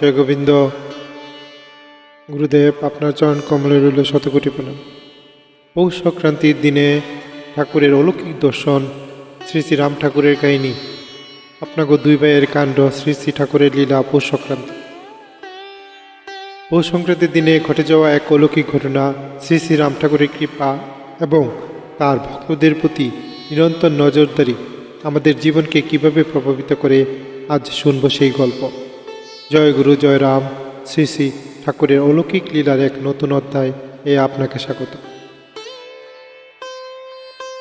জয় গোবিন্দ। গুরুদেব, আপনার চরণ কমলে রইল শতকোটি প্রণাম পৌষ সংক্রান্তির দিনে ঠাকুরের অলৌকিক দর্শন শ্রী শ্রী রাম ঠাকুরের কাহিনী। আপনাকে দুই ভাইয়ের কাণ্ড শ্রী শ্রী ঠাকুরের লীলা পৌষ সংক্রান্তি। পৌষ সংক্রান্তির দিনে ঘটে যাওয়া এক অলৌকিক ঘটনা শ্রী শ্রী রাম ঠাকুরের কৃপা এবং তার ভক্তদের প্রতি নিরন্তর নজরদারি আমাদের জীবনকে কীভাবে প্রভাবিত করে, আজ শুনব সেই গল্প। জয় গুরু, জয় রাম। শ্রী শ্রী ঠাকুরের অলৌকিক লীলার এক নতুন অধ্যায় এ আপনাকে স্বাগত।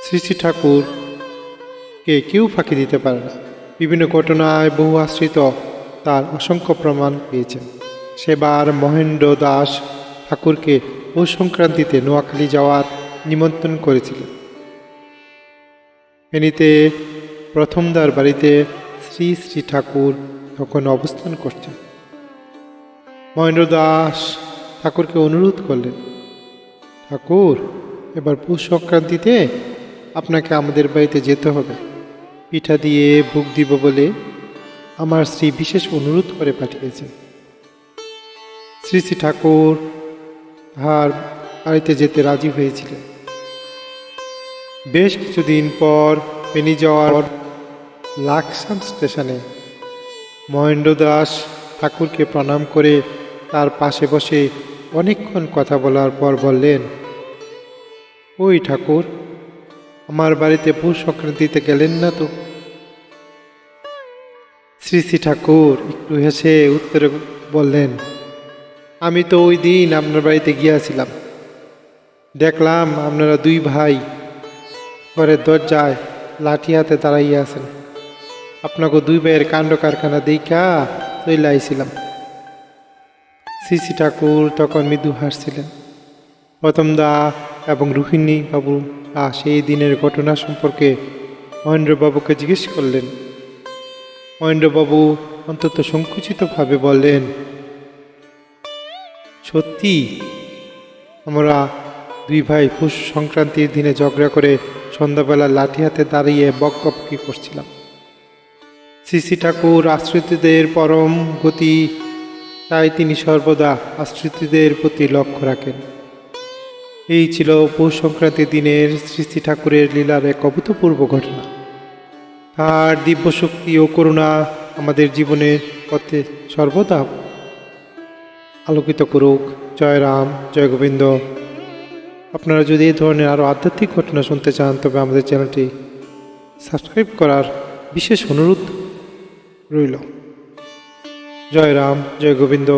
শ্রী শ্রী ঠাকুরকে কেউ ফাঁকি দিতে পারে না। বিভিন্ন ঘটনায় বহু আশ্রিত তার অসংখ্য প্রমাণ পেয়েছেন। সেবার মহেন্দ্র দাস ঠাকুরকে পৌষ সংক্রান্তিতে নোয়াখালী যাওয়ার নিমন্ত্রণ করেছিলেন। ফেনীতে প্রথমদার বাড়িতে শ্রী শ্রী ঠাকুর তখন অবস্থান করছেন। মহেন্দ্র দাস ঠাকুরকে অনুরোধ করলেন, ঠাকুর, এবার পৌষ সংক্রান্তিতে আপনাকে আমাদের বাড়িতে যেতে হবে। পিঠা দিয়ে ভোগ দিব বলে আমার শ্রী বিশেষ অনুরোধ করে পাঠিয়েছেন। শ্রী শ্রী ঠাকুর তাহার বাড়িতে যেতে রাজি হয়েছিলেন। বেশ কিছুদিন পর পেনি যাওয়ার লাকসাম স্টেশনে মহেন্দ্র দাস ঠাকুরকে প্রণাম করে তার পাশে বসে অনেকক্ষণ কথা বলার পর বললেন, ওই ঠাকুর, আমার বাড়িতে পৌষ সংক্রান্তিতে গেলেন না তো? শ্রী শ্রী ঠাকুর, একটু হেসে উত্তরে বললেন, আমি তো ওই দিন আপনার বাড়িতে গিয়েছিলাম। দেখলাম আপনারা দুই ভাই ঘরের দরজায় লাঠি হাতে দাঁড়াইয়া আছেন। আপনাকে দুই ভাইয়ের কাণ্ড কারখানা দেখা চলে আইছিলাম। শ্রী ঠাকুর তখন মৃদু হাসছিলেন। প্রথম দা এবং রোহিণী বাবু সেই দিনের ঘটনা সম্পর্কে মহেন্দ্রবাবুকে জিজ্ঞেস করলেন। মহেন্দ্রবাবু অন্তত সংকুচিতভাবে বললেন, সত্যি? আমরা দুই ভাই পুষ সংক্রান্তির দিনে ঝগড়া করে সন্ধ্যাবেলা লাঠি হাতে দাঁড়িয়ে বকবকি করছিলাম? শ্রী ঠাকুর আশ্রিতদের পরম গতি, তাই তিনি সর্বদা আশ্রিতদের প্রতি লক্ষ্য রাখেন। এই ছিল পৌষ সংক্রান্তির দিনের শ্রী শ্রী ঠাকুরের লীলার এক অভূতপূর্ব ঘটনা। তার দিব্য শক্তি ও করুণা আমাদের জীবনের পথে সর্বদা আলোকিত করুক। জয় রাম, জয় গোবিন্দ। আপনারা যদি এই ধরনের আরও আধ্যাত্মিক ঘটনা শুনতে চান, তবে আমাদের চ্যানেলটি সাবস্ক্রাইব করার বিশেষ অনুরোধ রইল। জয় রাম, জয় গোবিন্দ,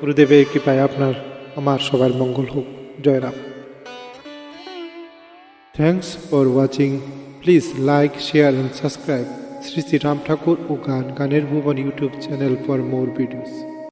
গুরুদেবের কৃপায় আপনার, আমার সবার মঙ্গল হোক। জয় Ram. Thanks for watching please like share and subscribe Shri Shri Ram Thakur ও গান, গানের ভুবন YouTube channel for more videos